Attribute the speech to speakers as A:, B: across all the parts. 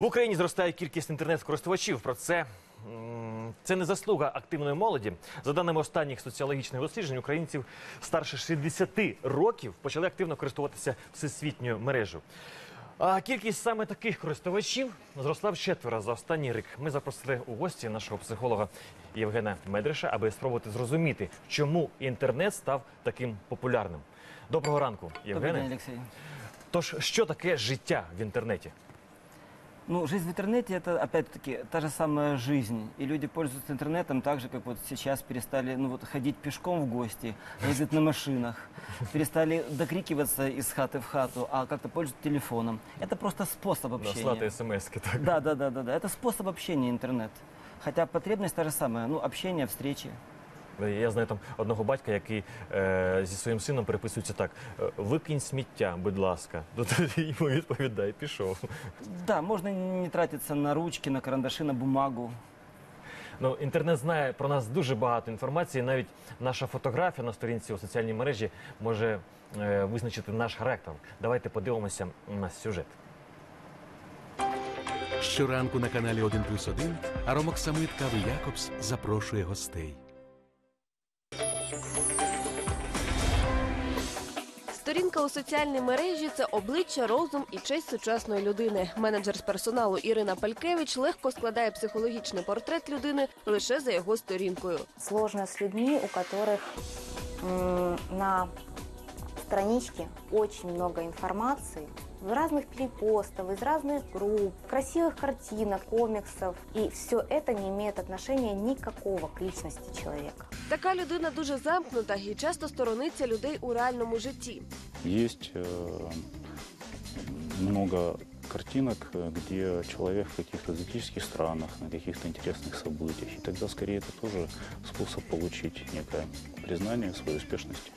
A: В Україні зростає кількість інтернет-користувачів. Про це це не заслуга активної молоді. За даними останніх соціологічних досліджень, українців старше 60 років почали активно користуватися всесвітньою мережею. А кількість саме таких користувачів зросла в четверо за останній рік. Ми запросили у гості нашого психолога Євгена Медреша, аби спробувати зрозуміти, чому інтернет став таким популярним. Доброго ранку, Євгене.
B: день.
A: Тож, що таке життя в інтернеті?
B: Ну, жизнь в интернете это опять-таки та же самая жизнь. И люди пользуются интернетом так же, как вот сейчас перестали ну, вот, ходить пешком в гости, ездить на машинах, перестали докрикиваться из хаты в хату, а как-то пользуются телефоном. Это просто способ общения.
A: Слати смс-ки, так.
B: Да, да, да, да, да. Это способ общения интернет. Хотя потребность та же самая, ну, общение, встречи.
A: Я знаю там одного батька, який е, зі своїм сином переписується так: е, викинь сміття, будь ласка. Тут йому відповідає, пішов.
B: Да, можно не тратиться на ручки, на карандаши, на бумагу.
A: Ну, інтернет знає про нас дуже багато інформації. Навіть наша фотографія на сторінці у соціальній мережі може е, визначити наш характер. Давайте подивимося на сюжет.
C: Щоранку на каналі 1 плюс 1 Аромок Самит Кави Якобс запрошує гостей.
D: Сторінка у соціальній мережі це обличчя, розум і честь сучасної людини. Менеджер з персоналу Ірина Палькевич легко складає психологічний портрет людини лише за його сторінкою.
E: сложно з людьми, у яких на страничці очень много информации, в разных перепостов, из разных групп, красивых картинок, комиксов. И все это не имеет отношения никакого к личности человека.
D: Така людина дуже замкнута і часто сторониться людей у реальному житті.
F: Есть э, много картинок, э, где человек в каких-то экзотических странах, на каких-то интересных событиях. И тогда скорее это тоже способ получить некое признание своей успешности.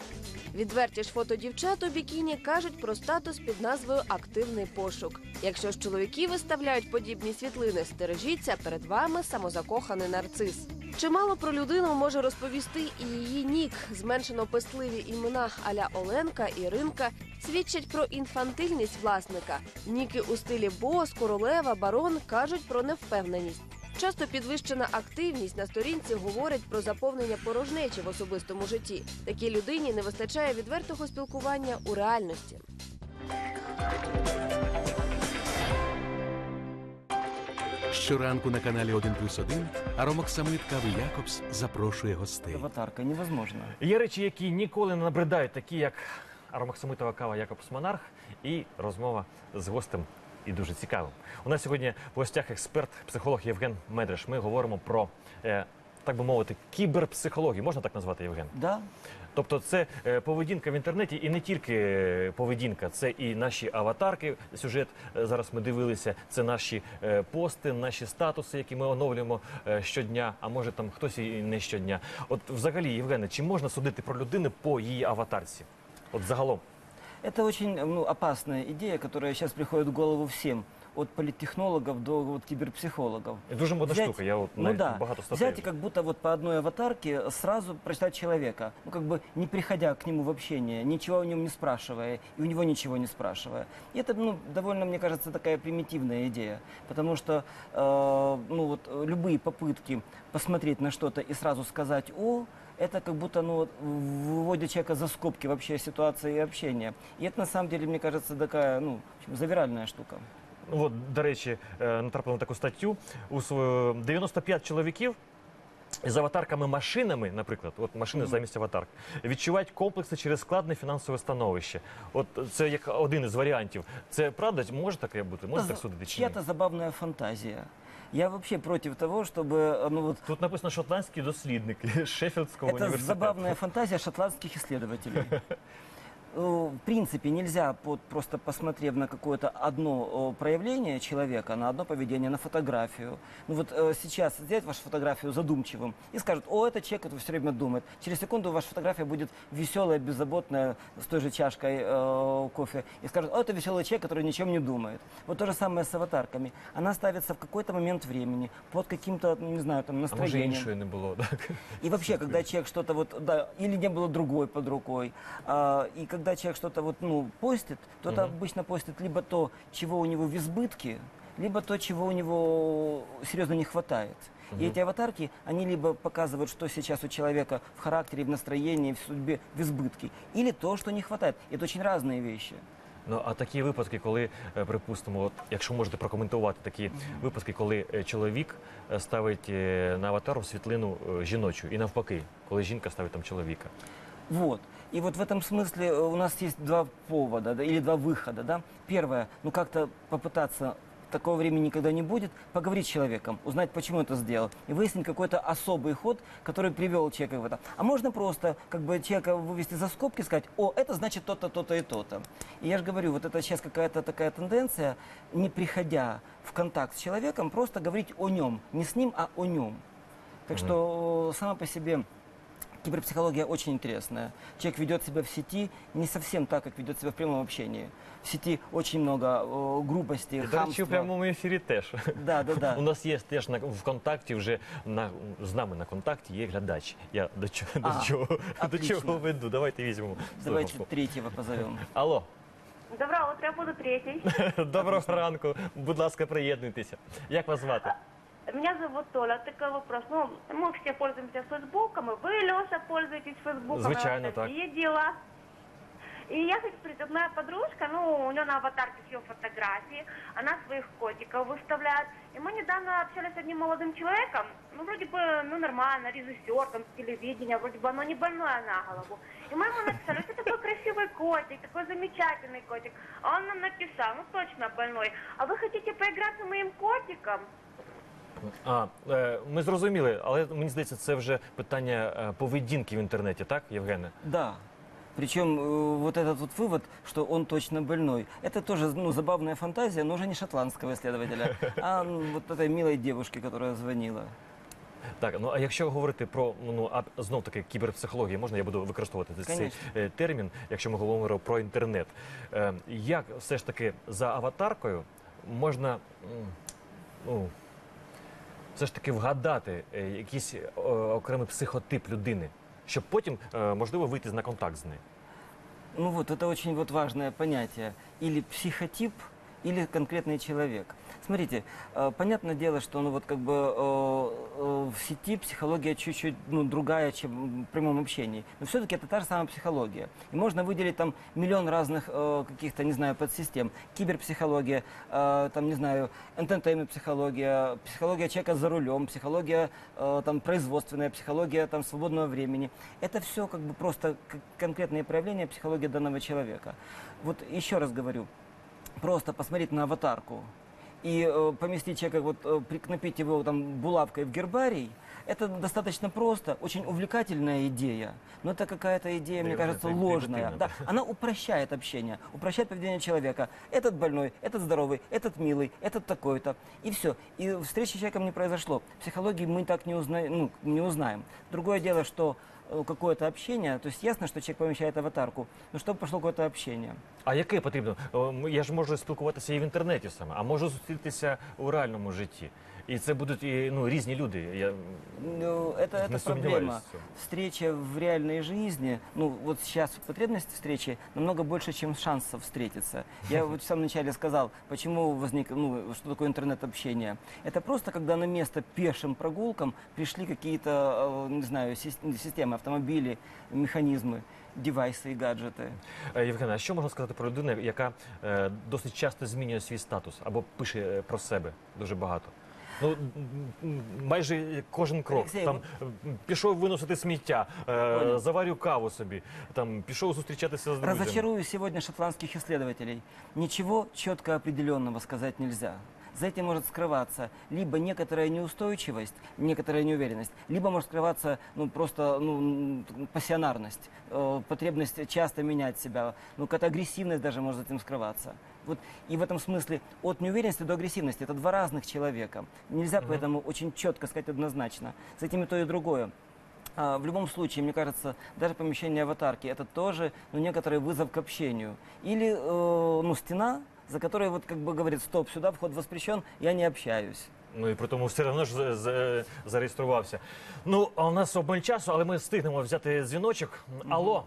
D: Відверті ж фото дівчат у бікіні кажуть про статус під назвою Активний пошук. Якщо ж чоловіки виставляють подібні світлини, стережіться перед вами самозакоханий нарцис. Чимало про людину може розповісти і її нік, зменшено писливі імена аля Оленка, Іринка свідчать про інфантильність власника. Ніки у стилі бос, королева, барон кажуть про невпевненість. Часто підвищена активність на сторінці говорить про заповнення порожнечі в особистому житті. Такій людині не вистачає відвертого спілкування у реальності.
C: Щоранку на каналі 1 плюс 1 Аромок Самит Кави Якобс запрошує гостей.
B: Аватарка невозможно.
A: Є речі, які ніколи не набридають, такі як аромаксамитова кава Якобс Монарх і розмова з гостем. І дуже цікавим. У нас сьогодні в гостях експерт, психолог Євген Медреш. Ми говоримо про, е, так би мовити, кіберпсихологію. Можна так назвати, Євген?
B: Да,
A: Тобто, це е, поведінка в інтернеті, і не тільки е, поведінка, це і наші аватарки. Сюжет е, зараз ми дивилися. Це наші пости, наші статуси, які ми оновлюємо щодня. А може там хтось і не щодня. От, взагалі, Євгене, чи можна судити про людину по її аватарці? От загалом.
B: Это очень ну, опасная идея, которая сейчас приходит в голову всем. От политтехнологов до вот, киберпсихологов.
A: Дуже модна
B: Взять-
A: штука. Я от
B: Ну
A: навіть
B: да,
A: багато статей.
B: взять и как будто вот по одной аватарке сразу прочитать человека, ну как бы не приходя к нему в общение, ничего о нем не спрашивая, и у него ничего не спрашивая. И это, ну, довольно, мне кажется, такая примитивная идея, потому что, э, ну вот, э, любые попытки посмотреть на что-то и сразу сказать «о», это как будто, ну, вот, выводит человека за скобки вообще ситуации и общения. И это, на самом деле, мне кажется, такая, ну, в общем, завиральная штука.
A: Ну, от, до речі, е, натрапив на таку статтю. У свою 95 чоловіків з аватарками машинами, наприклад, от машини замість аватарк, відчувають комплекси через складне фінансове становище. От це як один із варіантів. Це правда? Може таке бути? Може так
B: Это
A: судити чи ні?
B: чья-то забавная фантазия. Я вообще против того, чтобы, ну вот,
A: Тут написано шотландські дослідники Шеффілдського
B: Это
A: університету.
B: забавная фантазия шотландских исследователей. Э, В принципе, нельзя под- просто посмотрев на какое-то одно э, проявление человека, на одно поведение, на фотографию. Ну вот э, сейчас взять вашу фотографию задумчивым и скажут, о, это человек, который все время думает. Через секунду ваша фотография будет веселая, беззаботная, с той же чашкой э, кофе. И скажут, о, это веселый человек, который ни о чем не думает. Вот то же самое с аватарками. Она ставится в какой-то момент времени, под каким-то, не знаю, там,
A: А
B: настроением.
A: іншої не було, так?
B: И вообще, когда человек что-то вот, да, или не было другой под рукой, а, и когда человек что-то вот, ну, постит, то это
A: Мгм.
B: обычно постит либо то, чего у него в избытке, либо то, чего у него серьезно не хватает. И эти аватарки, они либо показывают, что сейчас у человека в характере, в настроении, в судьбе, в избытке, или то, что не хватает. Это очень разные вещи.
A: Ну а такі випадки, коли, е, припустимо, от, якщо можете прокоментувати такі випадки, коли е, чоловік е, ставить е, на аватару світлину е, жіночу, і навпаки, коли жінка ставить там чоловіка.
B: Вот. И вот в этом смысле э, у нас есть два повода да, или два выхода. Да? Первое, ну как-то попытаться такого времени никогда не будет, поговорить с человеком, узнать, почему это сделал, и выяснить какой-то особый ход, который привел человека в это. А можно просто как бы человека вывести за скобки сказать, о, это значит то-то, то-то и то-то. И я же говорю, вот это сейчас какая-то такая тенденция, не приходя в контакт с человеком, просто говорить о нем, не с ним, а о нем. Так что э, сама по себе Киберпсихология очень интересная. Человек ведет себя в сети не совсем так, как ведет себя в прямом общении. В сети очень много э, грубости,
A: І, до речі,
B: хамства.
A: в прямому ефірі теж.
B: Да, да, да.
A: У нас є теж на ВКонтакті вже на з нами на контакті є глядач. Я до чого до
B: А,
A: чого до
B: отлично.
A: чого веду? Давайте візьмемо.
B: Давайте
A: слухавку.
B: третьего позовем.
A: Алло,
G: Доброе утро, я буду третий.
A: доброго ранку. Будь ласка, приєднуйтеся. Як вас звати?
G: Меня зовут Толя. Такой вопрос. Ну, мы все пользуемся Фейсбуком, и вы, Леша, пользуетесь Фейсбуком.
A: Звичайно,
G: и
A: так.
G: такие дела. И я хочу спросить, вот моя подружка, ну, у нее на аватарке все фотографии, она своих котиков выставляет. И мы недавно общались с одним молодым человеком, ну, вроде бы, ну, нормально, режиссер, там, с телевидения, вроде бы оно не больное на голову. И мы ему написали, это такой красивый котик, такой замечательный котик. А он нам написал, ну, точно больной, а вы хотите поиграться моим котиком?
A: А е, ми зрозуміли, але мені здається, це вже питання е, поведінки в інтернеті, так, Євгене?
B: Да. Причем э, вот этот вот вывод, что он точно больной, это тоже ну, забавная фантазия, но уже не шотландского исследователя, а ну, вот этой милой девушки, которая звонила.
A: Так, ну а якщо говорити про ну а знов таки кіберпсихологія, можна я буду використовувати цей
B: Конечно.
A: е, термін, якщо ми говоримо про інтернет. Е, як все ж таки за аватаркою можна м, ну, все ж таки вгадати е, якийсь е, окремий психотип людини, щоб потім е, можливо вийти на контакт з нею?
B: Ну вот, это очень вот важное понятие. Или психотип, или конкретный человек. Смотрите, э, понятное дело, что ну вот как бы э, э, в сети психология чуть-чуть ну, другая, чем в прямом общении. Но все-таки это та же самая психология. И можно выделить там миллион разных каких-то, не знаю, подсистем. Киберпсихология, там, не знаю, entertainment психология, человека за рулем, психология там производственная, психология там свободного времени. Это все как бы просто конкретные проявления психологии данного человека. Вот еще раз говорю, просто посмотреть на аватарку и э, поместить человека, вот э, прикнопить его там булавкой в гербарий, это достаточно просто, очень увлекательная идея, но это какая-то идея, мне
A: Да,
B: кажется,
A: это
B: ложная. Да, она упрощает общение, упрощает поведение человека. Этот больной, этот здоровый, этот милый, этот такой-то. И все. И встречи с человеком не произошло. Психологии мы так не, узна... ну, не узнаем. Другое дело, что какое-то общение, то есть ясно, що чоловік поміщає аватарку, ну щоб пошло какое-то общение.
A: А яке потрібно? М, Я ж можу спілкуватися і в інтернеті саме, а можу зустрітися у реальному житті. І це будуть і ну різні люди. Я
B: Ну, это,
A: Не
B: это
A: сомневаюсь
B: проблема.
A: в цьому.
B: Встреча в реальной жизни, ну вот сейчас потребность встречи намного больше, чем шансов встретиться. Я вот в самом начале сказал, почему возник, ну, что такое интернет-общение. Это просто, когда на место пешим прогулкам пришли какие-то, э, не знаю, сис- системы, автомобили, механизмы, девайсы и гаджеты.
A: Е, Євгена, а що можна сказати про людину, яка е, досить часто змінює свій статус або пише е, про себе дуже багато? Ну майже кожен крок там пішов виносити сміття, е, заварю каву собі, там пішов зустрічатися з друзями.
B: Разочарую сегодня шотландских исследователей. Ничего четко определенного сказать нельзя. За этим может скрываться либо некоторая неустойчивость, некоторая неуверенность, либо может скрываться ну, просто ну, пассионарность, э, потребность часто менять себя, ну, какая-то агрессивность даже может за этим скрываться. Вот, и в этом смысле от неуверенности до агрессивности это два разных человека. Нельзя поэтому очень четко сказать однозначно. С этим и то, и другое. А, В любом случае, мне кажется, даже помещение аватарки это тоже ну, некоторый вызов к общению. Или э, ну, стена, за которой вот как бы говорит, стоп, сюда вход воспрещен, я не общаюсь.
A: Ну і при тому все одно ж за- за- зареєструвався. Ну, а у нас обмаль часу, але ми встигнемо взяти дзвіночок. Алло,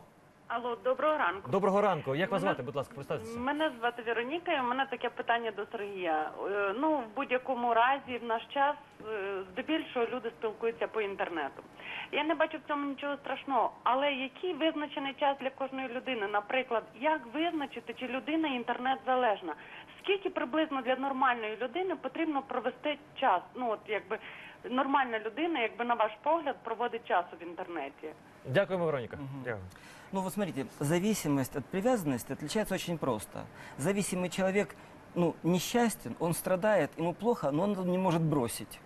H: Алло, доброго ранку.
A: Доброго ранку. Як вас
H: Мене-
A: звати? Будь ласка, представтеся.
H: Мене звати Вероніка, і у мене таке питання до Сергія. Е, Ну, в будь-якому разі, в наш час е, здебільшого люди спілкуються по інтернету. Я не бачу в цьому нічого страшного, але який визначений час для кожної людини? Наприклад, як визначити, чи людина інтернет залежна? Скільки приблизно для нормальної людини потрібно провести час? Ну, от якби нормальна людина, якби на ваш погляд, проводить час в інтернеті.
A: Дякуємо, Вероніка. Угу. Дякую.
B: Ну вот смотрите, зависимость от привязанности отличается очень просто. Зависимый человек, ну, несчастен, он страдает, ему плохо, но он не может бросить.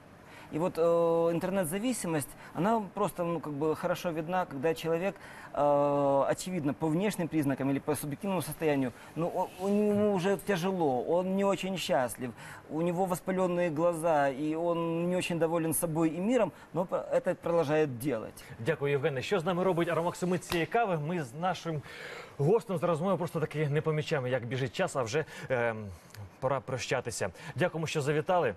B: И вот э, интернет-зависимость, она просто ну, как бы хорошо видна, когда человек, э, очевидно, по внешним признакам или по субъективному состоянию, ну, о- у него уже тяжело, он не очень счастлив, у него воспаленные глаза, и он не очень доволен собой и миром, но про- это продолжает делать.
A: Дякую, Євгене. Що з нами робить аромаксимит цієї кави? Ми з нашим гостем за розмовою просто таки не помічаємо, як біжить час, а вже ем, пора прощатися. Дякуємо, що завітали.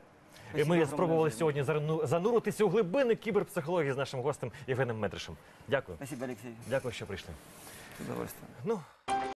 B: Спасибо
A: Ми
B: огромное,
A: спробували
B: Женя.
A: сьогодні зарну- зануритися у глибини кіберпсихології з нашим гостем Євгеном Метришем. Дякую.
B: Спасибо, Алексей.
A: Дякую, що прийшли.
B: С удовольствием.
A: Ну,